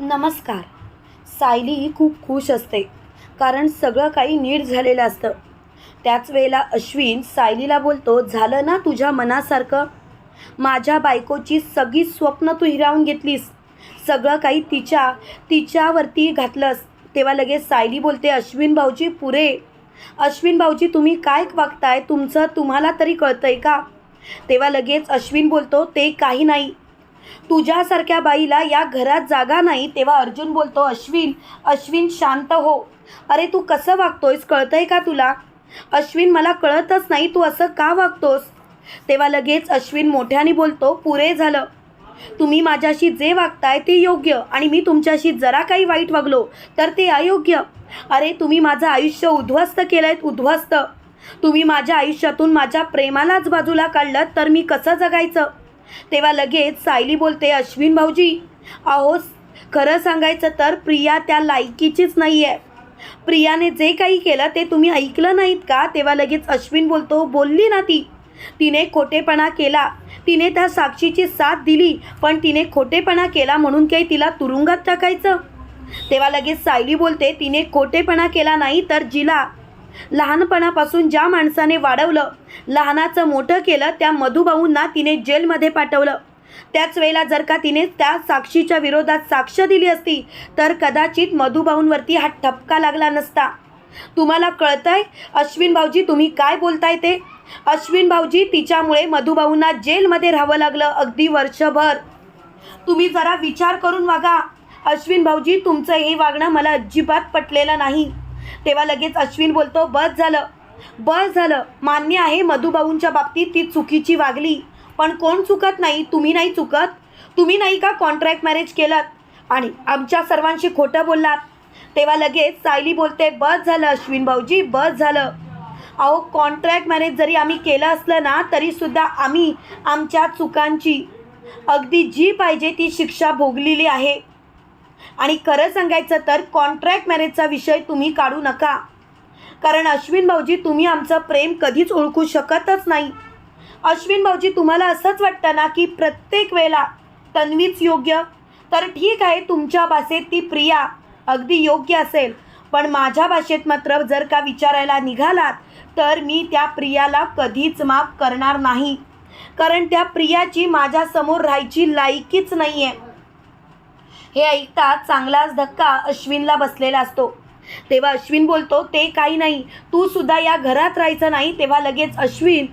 नमस्कार. सायली खूप खुश असते. कारण सगळं काही नीट झालेलं असतं. त्याच वेळेला अश्विन सायलीला बोलतो झालं ना तुझ्या मनासारखं? माझ्या बायकोची सगळी स्वप्न तू हिरावून घेतलीस. सगळं काही तिच्या तिच्यावरती घातलंस. तेव्हा लगेच सायली बोलते अश्विन भाऊजी पुरे. अश्विन भाऊजी तुम्ही काय वागताय? तुमचं तुम्हाला तरी कळतंय का? तेव्हा लगेच अश्विन बोलतो ते काही नाही. तुझ्यासारख्या बाईला या घरात जागा नाही तेव्हा अर्जुन बोलतो अश्विन अश्विन शांत हो. अरे तू कसं वागतोयस? कळतंय का तुला? अश्विन मला कळतच नाही तू असं का वागतोस? तेव्हा लगेच अश्विन मोठ्याने बोलतो पुरे झालं. तुम्ही माझ्याशी जे वागताय ते योग्य आणि मी तुमच्याशी जरा काही वाईट वागलो तर ते अयोग्य. अरे तुम्ही माझं आयुष्य उद्ध्वस्त केलं आहे उद्ध्वस्त. तुम्ही माझ्या आयुष्यातून माझ्या प्रेमालाच बाजूला काढलं तर मी कसं जगायचं? तेव्हा लगेच सायली बोलते अश्विन भाऊजी अहो खरं सांगायचं तर प्रिया त्या लायकीचीच नाही आहे प्रियाने जे काही केलं ते तुम्ही ऐकलं नाहीत का? तेव्हा लगेच अश्विन बोलतो बोलली ना ती. तिने खोटेपणा केला. तिने त्या साक्षीची साथ दिली पण तिने खोटेपणा केला म्हणून काही तिला तुरुंगात टाकायचं? तेव्हा लगेच सायली बोलते तिने खोटेपणा केला नाही तर जिला लहानपणापासून ज्या माणसाने वाढवलं लहानाचं मोठं केलं त्या मधुभाऊंना तिने जेलमध्ये पाठवलं. त्याच वेळेला जर का तिने त्या साक्षीच्या विरोधात साक्ष दिली असती तर कदाचित मधुभाऊंवरती हा ठपका लागला नसता. तुम्हाला कळतंय अश्विन भाऊजी तुम्ही काय बोलताय ते? अश्विन भाऊजी तिच्यामुळे मधुभाऊंना जेलमध्ये राहावं लागलं अगदी वर्षभर. तुम्ही जरा विचार करून वागा. अश्विन भाऊजी तुमचं हे वागणं मला अजिबात पटलेलं नाही. तेव्हा लगेच अश्विन बोलतो बस झालं. बस झालं. मान्य आहे मधुभाऊंच्या बाबतीत ती चुकीची वागली. पण कोण चुकत नाही? तुम्ही नाही चुकत? तुम्ही नाही का कॉन्ट्रॅक्ट मॅरेज केलात आणि आमच्या सर्वांशी खोटं बोललात. तेव्हा लगेच सायली बोलते बस झालं अश्विन भाऊजी बस झालं. अहो कॉन्ट्रॅक्ट मॅरेज जरी आम्ही केलं असलं ना तरीसुद्धा आम्ही आमच्या चुकांची अगदी जी पाहिजे ती शिक्षा भोगलेली आहे. आणि खरं सांगायचं तर कॉन्ट्रॅक्ट मॅरेजचा विषय तुम्ही काढू नका. कारण अश्विन भाऊजी तुम्ही आमचं प्रेम कधीच ओळखू शकतच नाही. अश्विन भाऊजी तुम्हाला असंच वाटतं ना की प्रत्येक वेळेला तन्वीच योग्य? तर ठीक आहे तुमच्या भाषेत ती प्रिया अगदी योग्य असेल. पण माझ्या भाषेत मात्र जर का विचारायला निघालात तर मी त्या प्रियाला कधीच माफ करणार नाही. कारण त्या प्रियाची माझ्यासमोर राहायची लायकीच नाही आहे हे ऐकताच चांगलाच धक्का अश्विनला बसलेला असतो. तेव्हा अश्विन बोलतो ते काही नाही. तू सुद्धा या घरात राहायचं नाही. तेव्हा लगेच अश्विन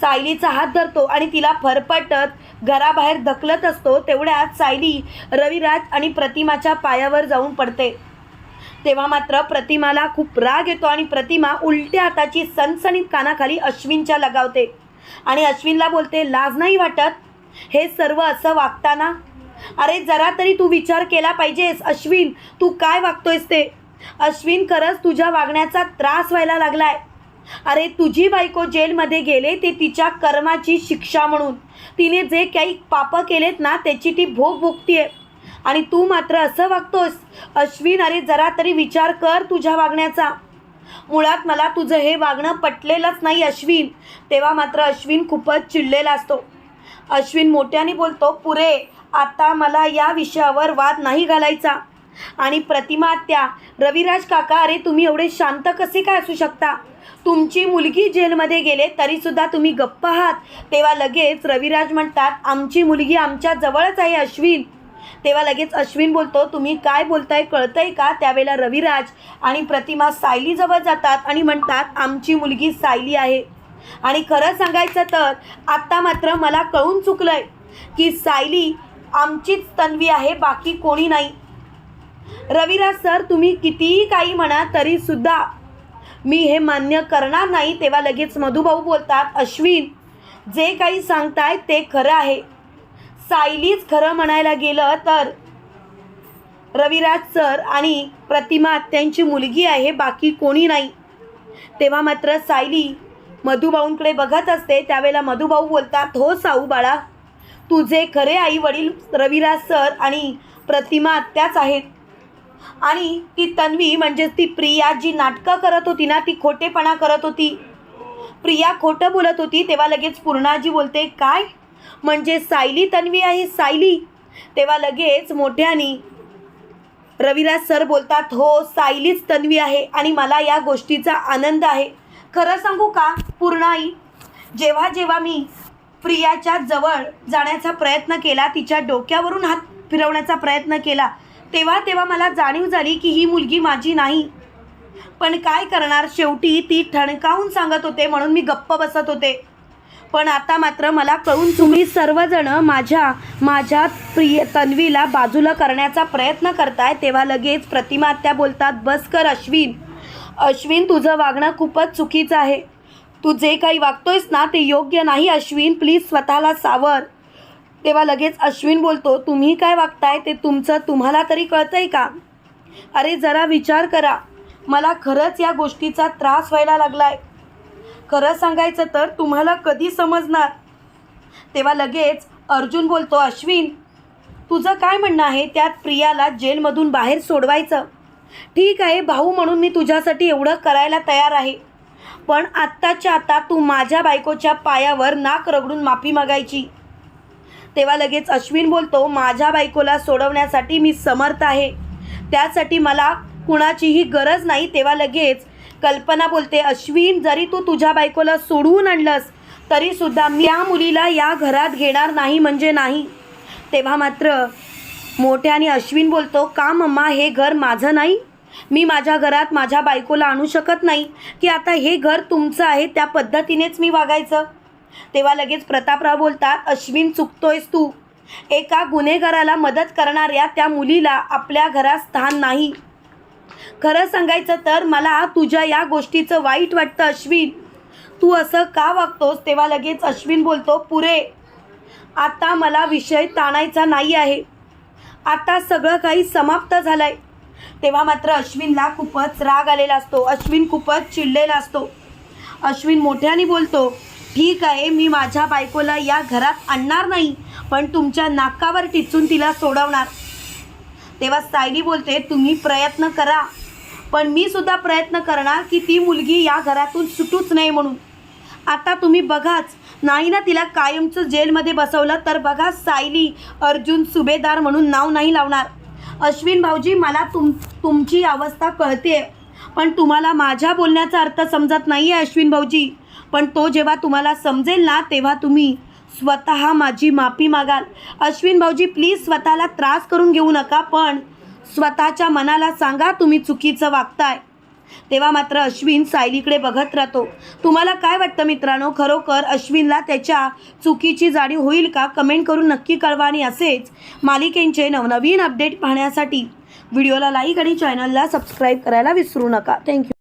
सायलीचा हात धरतो आणि तिला फरफटत घराबाहेर धकलत असतो. तेवढ्यात सायली रविराज आणि प्रतिमाच्या पायावर जाऊन पडते. तेव्हा मात्र प्रतिमाला खूप राग येतो आणि प्रतिमा उलट्या हाताची सणसणीत कानाखाली अश्विनच्या लगावते. आणि अश्विनला बोलते लाज नाही वाटत? हे सर्व असं वागताना अरे जरा तरी तू विचार केला पाहिजेस. अश्विन तू काय वागतोयस ते? अश्विन खरंच तुझ्या वागण्याचा त्रास व्हायला लागलाय. अरे तुझी बायको जेलमध्ये गेले ते तिच्या कर्माची शिक्षा म्हणून. तिने जे काही पापं केलेत ना त्याची ती भोग भोगतीये. आणि तू मात्र असं वागतोस. अश्विन अरे जरा तरी विचार कर तुझ्या वागण्याचा. मुळात मला तुझं हे वागणं पटलेलंच नाही अश्विन. तेव्हा मात्र अश्विन खूपच चिडलेला असतो. अश्विन मोठ्याने बोलतो पुरे आता मला या विषयावर वाद नाही घालायचा. आणि प्रतिमा त्या रविराज काका अरे तुम्ही एवढे शांत कसे काय असू शकता? तुमची मुलगी जेलमध्ये गेले तरीसुद्धा तुम्ही गप्प आहात. तेव्हा लगेच रविराज म्हणतात आमची मुलगी आमच्या जवळच आहे अश्विन. तेव्हा लगेच अश्विन बोलतो तुम्ही काय बोलताय कळतंय का? त्यावेळेला रविराज आणि प्रतिमा सायलीजवळ जातात आणि म्हणतात आमची मुलगी सायली आहे. आणि खरं सांगायचं तर आत्ता मात्र मला कळून चुकलं आहे की सायली आमचीच तन्वी आहे बाकी कोणी नाही. रविराज सर तुम्ही कितीही काही म्हणा तरीसुद्धा मी हे मान्य करणार नाही तेव्हा लगेच मधुभाऊ बोलतात अश्विन जे काही सांगताय ते खरं आहे. सायलीच खरं म्हणायला गेलं तर रविराज सर आणि प्रतिमा त्यांची मुलगी आहे बाकी कोणी नाही. तेव्हा मात्र सायली मधुभाऊंकडे बघत असते त्यावेळेला मधुभाऊ बोलतात हो साऊ बाळा तुझे खरे आई वडील रविराज सर आणि प्रतिमा त्याच आहेत. आणि ती तन्वी म्हणजेच ती प्रिया जी नाटकं करत होती ना ती खोटेपणा करत होती. प्रिया खोटं बोलत होती तेव्हा लगेच पूर्णाजी बोलते काय? म्हणजे सायली तन्वी आहे सायली? तेव्हा लगेच मोठ्यानी रविराज सर बोलतात हो सायलीच तन्वी आहे आणि मला या गोष्टीचा आनंद आहे. खरं सांगू का पूर्ण आई जेव्हा जेव्हा मी प्रियाच्या जवळ जाण्याचा प्रयत्न केला तिच्या डोक्यावरून हात फिरवण्याचा प्रयत्न केला तेव्हा तेव्हा मला जाणीव झाली की ही मुलगी माझी नाही. पण काय करणार? शेवटी ती ठणकावून सांगत होते म्हणून मी गप्प बसत होते. पण आता मात्र मला कळून तुम्ही सर्वजण माझ्या माझ्या प्रिय तन्वीला बाजूला करण्याचा प्रयत्न करताय तेव्हा लगेच प्रतिमा त्या बोलतात बस कर अश्विन. अश्विन तुझं वागणं खूपच चुकीचं आहे. तू जे काही वागतोयस ना ते योग्य नाही अश्विन. प्लीज स्वतःला सावर. तेव्हा लगेच अश्विन बोलतो तुम्ही काय वागताय? ते तुमचं तुम्हाला तरी कळतंय का? अरे जरा विचार करा. मला खरंच या गोष्टीचा त्रास व्हायला लागलाय. खरं सांगायचं तर तुम्हाला कधी समजणार? तेव्हा लगेच अर्जुन बोलतो अश्विन तुझं काय म्हणणं आहे? त्यात प्रियाला जेलमधून बाहेर सोडवायचं. ठीक आहे भाऊ म्हणून मी तुझ्यासाठी एवढं करायला तयार आहे. पण आत्ताच्या आता तू माझ्या बायकोच्या पायावर नाक रगडून माफी मागायची. तेव्हा लगेच अश्विन बोलतो माझ्या बायकोला सोडवण्यासाठी मी समर्थ आहे. त्यासाठी मला कुणाचीही गरज नाही. तेव्हा लगेच कल्पना बोलते अश्विन जरी तू तुझ्या बायकोला सोडवून आणलंस तरीसुद्धा मी या मुलीला या घरात घेणार नाही म्हणजे नाही. तेव्हा मात्र मोठ्याने अश्विन बोलतो का मम्मा हे घर माझं नाही? मी माझ्या घरात माझ्या बायकोला आणू शकत नाही. की आता हे घर तुमचं आहे त्या पद्धतीनेच मी वागायचं. तेव्हा लगेच प्रतापराव बोलतात अश्विन चुकतोयस तू. एका गुन्हेगाराला मदत करणाऱ्या त्या मुलीला आपल्या घरात स्थान नाही. खरं सांगायचं तर मला तुझ्या या गोष्टीचं वाईट वाटतं अश्विन. तू असं का वागतोस? तेव्हा लगेच अश्विन बोलतो पुरे आता मला विषय ताणायचा नाही आहे. आता सगळं काही समाप्त झालं आहे तेव्हा मात्र अश्विनला खूपच राग आलेला असतो. अश्विन खूपच चिडलेला असतो. अश्विन मोठ्याने बोलतो ठीक आहे मी माझ्या बायकोला या घरात आणणार नाही पण तुमच्या नाकावर टिचून तिला सोडवणार. तेव्हा सायली बोलते तुम्ही प्रयत्न करा पण मी सुद्धा प्रयत्न करणार की ती मुलगी या घरातून सुटूच नाही म्हणून. आता तुम्ही बघाच. नाही ना तिला कायमचं जेलमध्ये बसवलं तर बघा सायली अर्जुन सुभेदार म्हणून नाव नाही लावणार. अश्विन भाऊजी मला तुम तुमची अवस्था कळते पण तुम्हाला माझ्या बोलण्याचा अर्थ समजत नाही आहे अश्विन भाऊजी. पण तो जेव्हा तुम्हाला समजेल ना तेव्हा तुम्ही स्वतः माझी माफी मागाल. अश्विन भाऊजी प्लीज स्वतःला त्रास करून घेऊ नका पण स्वतःच्या मनाला सांगा तुम्ही चुकीचं वागताय. तेव्हा मात्र अश्विन सायलीकडे बघत राहतो. तुम्हाला काय वाटतं मित्रांनो? खरोखर अश्विनला त्याच्या चुकीची जाणीव होईल का? कमेंट करून नक्की कळवा आणि असेच मालिकेंचे नवनवीन अपडेट पाहण्यासाठी व्हिडिओला लाईक आणि चॅनलला सबस्क्राईब करायला विसरू नका. थँक्यू